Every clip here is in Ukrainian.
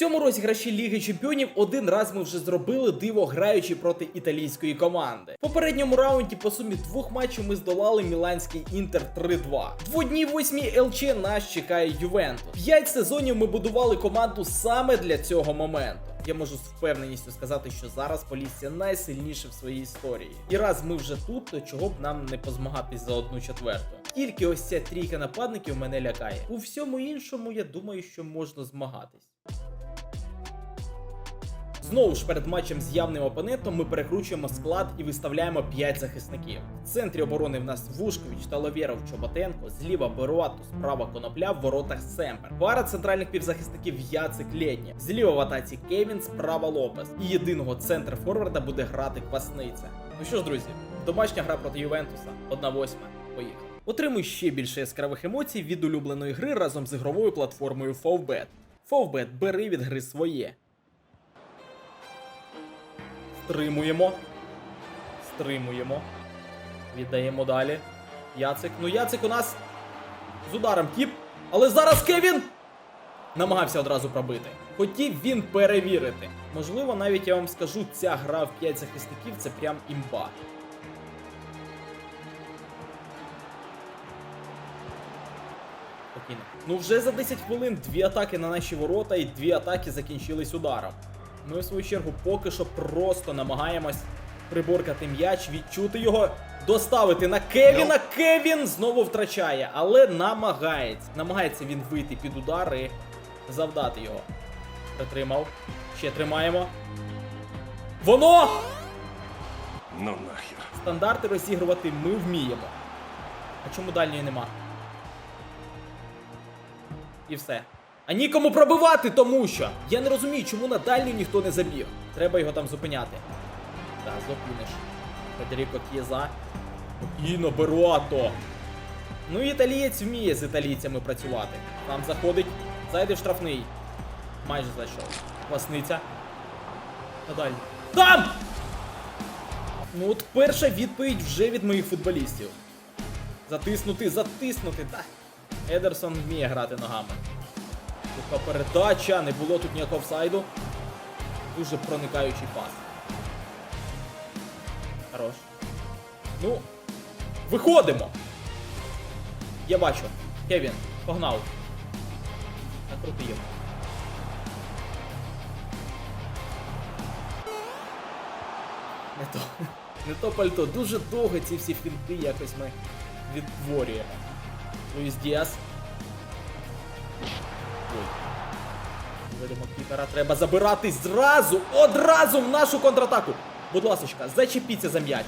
цьому розіграші Ліги Чемпіонів один раз ми вже зробили диво, граючи проти італійської команди. В попередньому раунді по сумі двох матчів ми здолали міланський інтер 3-2. В одній восьмій ЛЧ нас чекає Ювентус. П'ять сезонів ми будували команду саме для цього моменту. Я можу з впевненістю сказати, що зараз Полісся найсильніша в своїй історії. І раз ми вже тут, то чого б нам не позмагатись за одну четверту. Тільки ось ця трійка нападників мене лякає. У всьому іншому я думаю, що можна змагатись. Знову ж перед матчем з явним опонентом ми перекручуємо склад і виставляємо 5 захисників. В центрі оборони в нас Вушкович та Ловєров Чоботенко, зліва Беруату, справа Конопля, в воротах Семпер. Пара центральних півзахисників Яцик Лєдні. Зліва в атаці Кевін, справа Лопес. І єдиного центр форварда буде грати Квасниця. Ну що ж, друзі, домашня гра проти Ювентуса, 1-8. Поїхали. Отримуй ще більше яскравих емоцій від улюбленої гри разом з ігровою платформою Favbet. Favbet, бери від гри своє. Стримуємо. Стримуємо. Віддаємо далі. Яцик. Ну, Яцик у нас з ударом тіп. Але зараз Кевін намагався одразу пробити. Хотів він перевірити. Можливо, навіть я вам скажу, ця гра в 5 захисників це прям імба. Ну вже за 10 хвилин дві атаки на наші ворота і дві атаки закінчились ударом. Ми в свою чергу поки що просто намагаємось приборкати м'яч, відчути його, доставити на Кевіна. Кевін знову втрачає, але намагається. Намагається він вийти під удар і завдати його. Притримав. Ще тримаємо. Воно! Ну нахер. Стандарти розігрувати ми вміємо. А чому дальньої нема? І все. А нікому пробивати, тому що. Я не розумію, чому на дальню ніхто не забіг. Треба його там зупиняти. Так, зупиниш. Федеріко К'єза. Спокійно, Беруато. Ну, італієць вміє з італійцями працювати. Там заходить, зайде в штрафний. Майже зайшов. Класниця. На дальню. Там! Ну от перша відповідь вже від моїх футболістів. Затиснути, затиснути. Та. Едерсон вміє грати ногами. Така передача, не було тут ніякого офсайду. Дуже проникаючий пас. Хорош. Ну, виходимо! Я бачу. Кевін, погнав. Накрути його. Не то. Не то пальто. Дуже довго ці всі фінти якось ми відтворюємо. Луїс Діас. Ой. Ведемо кіпера. Треба забирати зразу, одразу в нашу контратаку. Будь ласочка, зачепіться за м'яч.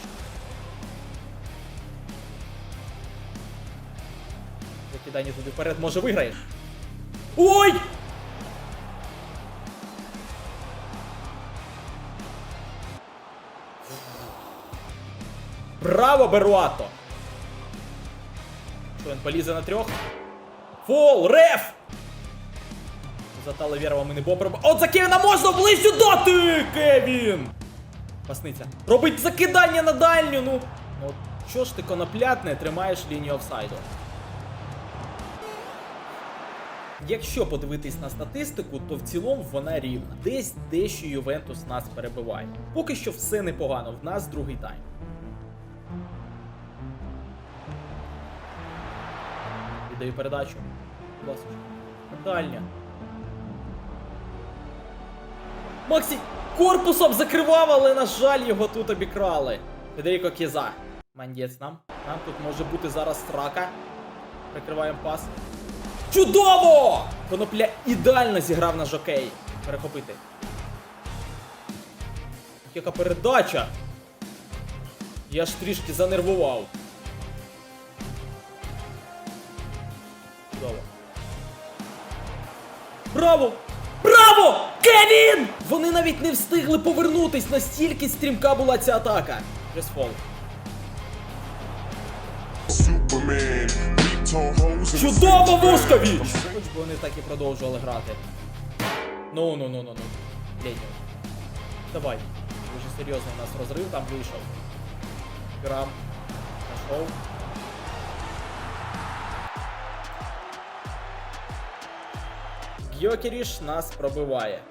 Закидання туди вперед, може виграєш. Ой! Браво, Беруато! Що він полізе на трьох? Фол! Реф! За Талавєрова ми не було проб... От за Кевіна можна ближче дати! Кевін! Пасниця. Робить закидання на дальню, ну. Ну, от що ж ти коноплятне тримаєш лінію офсайду? Якщо подивитись на статистику, то в цілому вона рівна. Десь дещо Ювентус нас перебиває. Поки що все непогано, в нас другий тайм. Віддаю передачу. Ласка. Дальня. Максі корпусом закривав, але, на жаль, його тут обікрали. Федеріко Кіза. Мандєць нам. Нам тут може бути зараз срака. Прикриваємо пас. Чудово! Конопля ідеально зіграв на жокей. Перехопити. Яка передача! Я ж трішки занервував. Чудово. Браво! Кевін! Вони навіть не встигли повернутись, настільки стрімка була ця атака. Ресфол. Чудово, city. Хоч би вони так і продовжували грати. Ну, ну, ну, ну, ну. Лень. Давай. Дуже серйозно у нас розрив там вийшов. Грам. Нашов. Гьокеріш нас пробиває.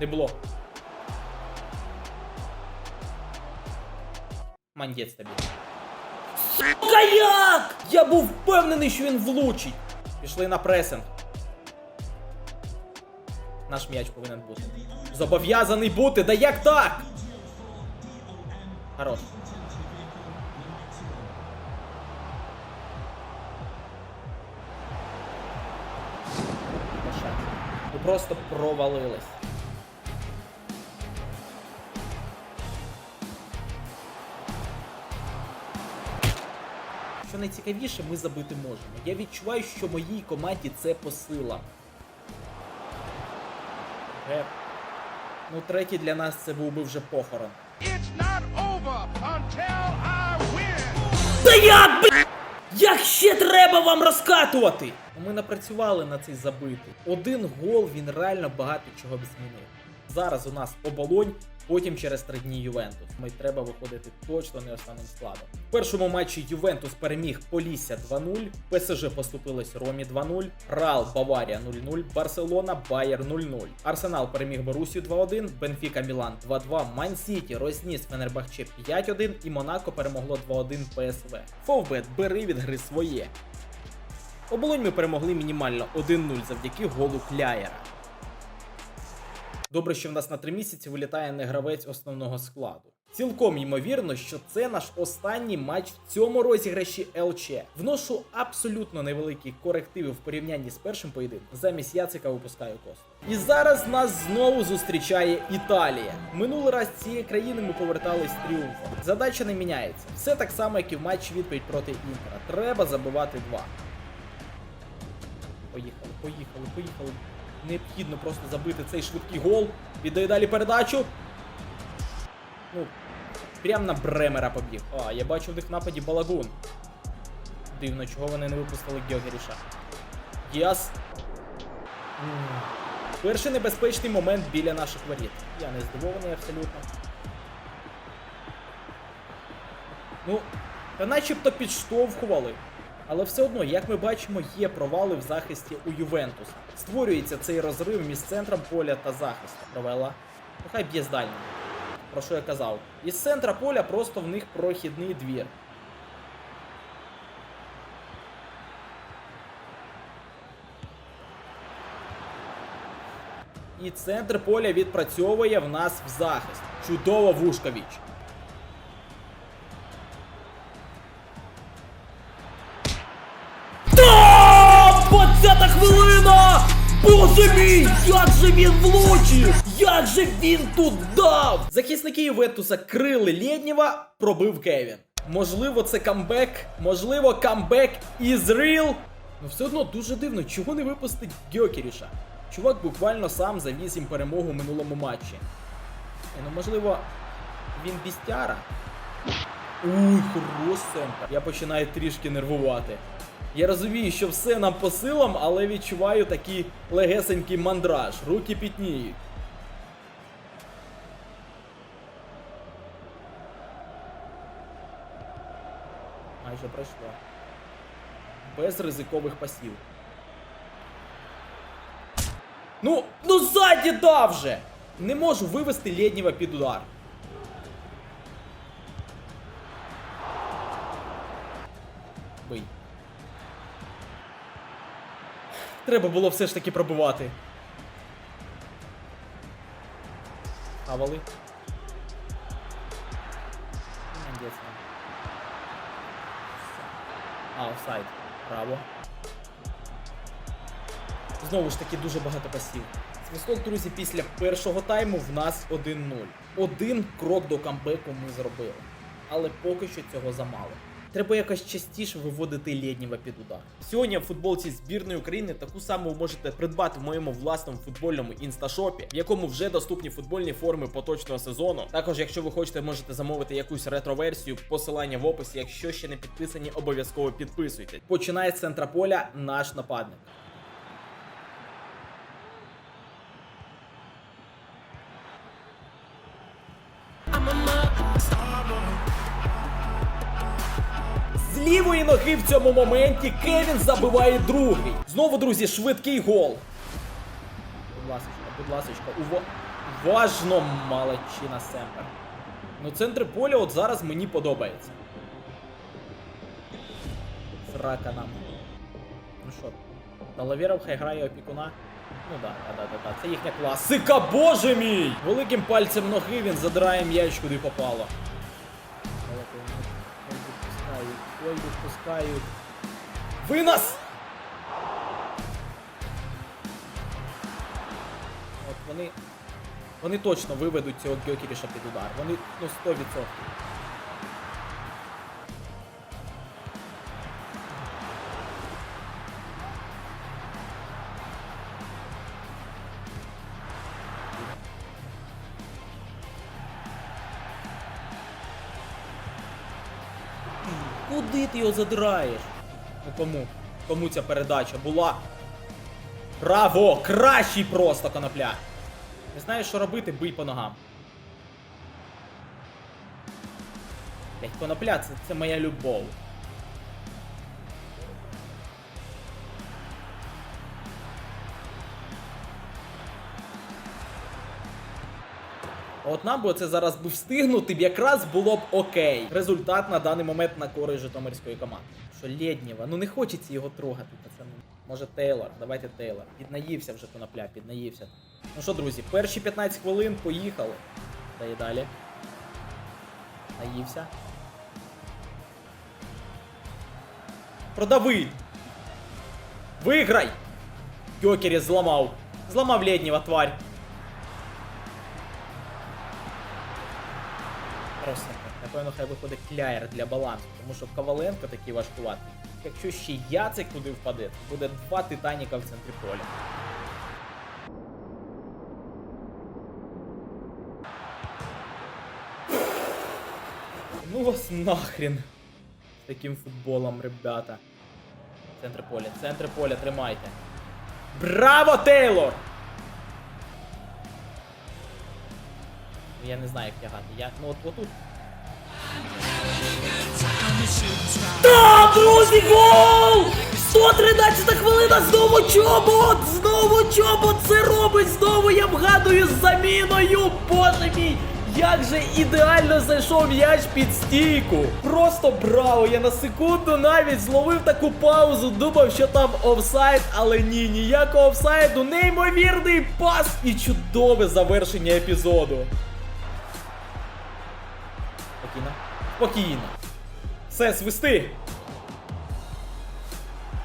Не було. Мандєць тобі. Сука, як? Я був впевнений, що він влучить. Пішли на пресинг. Наш м'яч повинен бути. Зобов'язаний бути, да як так? Хорош. Просто провалились. Що найцікавіше, ми забити можемо. Я відчуваю, що моїй команді це по силам. Геп. Ну, третій для нас це був би вже похорон. Та як, б... Як ще треба вам розкатувати? Ми напрацювали на цей забитий. Один гол він реально багато чого б змінив. Зараз у нас оболонь, потім через три дні Ювентус. Ми треба виходити точно не основним складом. В першому матчі Ювентус переміг Полісся 2-0, ПСЖ поступилось Ромі 2-0, Рал Баварія 0-0, Барселона Байер 0-0. Арсенал переміг Борусію 2-1, Бенфіка Мілан 2-2, Ман Сіті розніс Фенербахче 5-1 і Монако перемогло 2-1 ПСВ. Фовбет, бери від гри своє. Оболонь ми перемогли мінімально 1-0 завдяки голу Кляєра. Добре, що в нас на три місяці вилітає не гравець основного складу. Цілком ймовірно, що це наш останній матч в цьому розіграші ЛЧ. Вношу абсолютно невеликі корективи в порівнянні з першим поєдинком. Замість Яцика випускаю Косту. І зараз нас знову зустрічає Італія. Минулий раз цієї країни ми повертались тріумфом. Задача не міняється. Все так само, як і в матчі відповідь проти Інтера. Треба забивати два. Поїхали, поїхали, поїхали. Необхідно просто забити цей швидкий гол. Віддає далі передачу. Ну, прям на Бремера побіг. А, я бачу в них нападі Балагун. Дивно, чого вони не випустили Гьогеріша. Діас. Перший небезпечний момент біля наших воріт. Я не здивований абсолютно. Ну, та начебто підштовхували. Але все одно, як ми бачимо, є провали в захисті у Ювентуса. Створюється цей розрив між центром поля та захистом. Провела. Нехай б'є з. Про що я казав? Із центра поля просто в них прохідний двір. І центр поля відпрацьовує в нас в захист. Чудово Вушковіч. Хвилина! Боже мій! Як же він влучив! Як же він тут дав! Захисники Ювентуса крили Лєднєва, пробив Кевін. Можливо, це камбек, можливо, камбек із real. Ну все одно дуже дивно, чого не випустить Гьокеріша. Чувак буквально сам завіз їм перемогу в минулому матчі. Е, ну можливо, він бістяра. Уй, хорош. Я починаю трішки нервувати. Я розумію, що все нам по силам, але відчуваю такий легесенький мандраж. Руки пітніють. Майже пройшло. Без ризикових пасів. Ну, ну ззаді дав же! Не можу вивести Лєднєва під удар. Бий. Треба було все ж таки пробивати. Хавали. Молодець. А, офсайд. Право. Знову ж таки дуже багато пасів. Свисток, друзі, після першого тайму в нас 1-0. Один крок до камбеку ми зробили. Але поки що цього замало. Треба якось частіше виводити Лєднєва під удар. Сьогодні в футболці збірної України таку саму можете придбати в моєму власному футбольному інсташопі, в якому вже доступні футбольні форми поточного сезону. Також, якщо ви хочете, можете замовити якусь ретро-версію, посилання в описі. Якщо ще не підписані, обов'язково підписуйтесь. Починає з центра поля наш нападник. З лівої ноги в цьому моменті Кевін забиває другий. Знову, друзі, швидкий гол. ласочка, будь ласочка, уво... уважно малечина Семпер. Ну, центр поля от зараз мені подобається. Срака нам. Ну що, Талавєров хай грає опікуна. Ну да, да, да, да. Це їхня класика, боже мій! Великим пальцем ноги він задирає м'яч куди попало. Ой, відпускають. Винос! От вони. Вони точно виведуть цього Гьокіріша під удар. Вони ну 100%. Куди ти його задираєш? Ну кому? Кому ця передача була? Браво! Кращий просто конопля! Не знаєш, що робити, бий по ногам. Блять, конопля, це, це моя любов. От нам би це зараз би встигнути, б якраз було б окей. Результат на даний момент на користь Житомирської команди. Що Лєднєва, ну не хочеться його трогати, пацани. Може Тейлор, давайте Тейлор. Піднаївся вже конопля, піднаївся. Ну що, друзі, перші 15 хвилин поїхали. Та і далі. Наївся. Продави! Виграй! Кьокері зламав. Зламав Лєднєва, тварь. Просто, напевно, хай виходить кляєр для балансу, тому що Коваленко такий важкуватий. Якщо ще Яцик туди впаде, то буде два Титаніка в центрі поля. Ну вас нахрен з таким футболом, ребята. Центр поля, центр поля, тримайте. Браво, Тейлор! Я не знаю, як тягати. Я, ну от отут. Та, друзі, гол! 113 хвилина, знову чобот! Знову чобот це робить! Знову я вгадую з заміною! Боже мій! Як же ідеально зайшов м'яч під стійку! Просто браво! Я на секунду навіть зловив таку паузу, думав, що там офсайд, але ні, ніякого офсайду, неймовірний пас і чудове завершення епізоду. Спокійно. Все, свисти.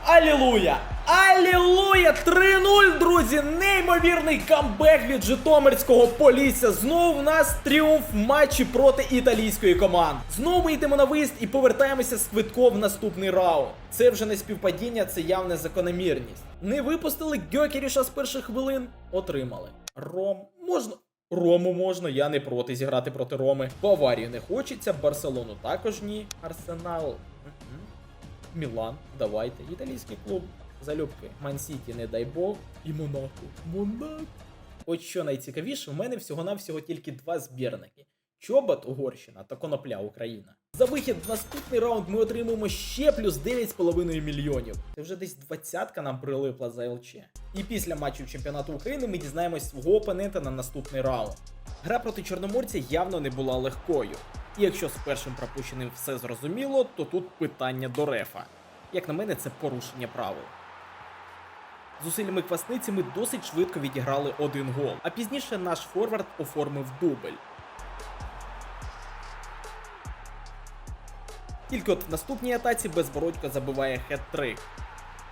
Алілуя! Алілуя! 3-0, друзі! Неймовірний камбек від Житомирського Полісся. Знову в нас тріумф матчі проти італійської команди. Знову ми йдемо на виїзд і повертаємося з квитком в наступний раунд. Це вже не співпадіння, це явна закономірність. Не випустили Гьокеріша з перших хвилин. Отримали. Ром можна. Рому можна, я не проти зіграти проти Роми. Баварію не хочеться, Барселону також ні. Арсенал. Мілан, давайте. Італійський клуб. Залюбки. Ман-Сіті, не дай Бог. І Монако. Монако. От що найцікавіше, в мене всього-навсього тільки два збірники. Чобот Угорщина та Конопля Україна. За вихід в наступний раунд ми отримуємо ще плюс 9,5 мільйонів. Це вже десь двадцятка нам прилипла за ЛЧ. І після матчу чемпіонату України ми дізнаємось свого опонента на наступний раунд. Гра проти Чорноморця явно не була легкою. І якщо з першим пропущеним все зрозуміло, то тут питання до рефа. Як на мене, це порушення правил. Зусиллями квасниці ми досить швидко відіграли один гол, а пізніше наш форвард оформив дубль. Тільки от в наступній атаці безбородько забиває хет-трик.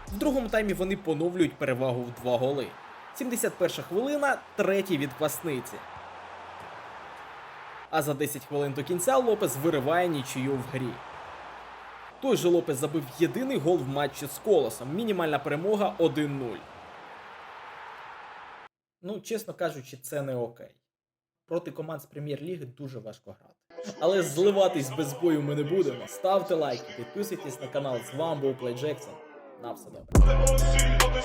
В другому таймі вони поновлюють перевагу в два голи. 71 хвилина, третій від квасниці. А за 10 хвилин до кінця Лопес вириває нічию в грі. Той же Лопес забив єдиний гол в матчі з колосом. Мінімальна перемога 1-0. Ну, чесно кажучи, це не окей. Проти команд з прем'єр-ліги дуже важко грати. Але зливатись без бою ми не будемо. Ставте лайки, підписуйтесь на канал. З вами був Плей Джексон. На все добре.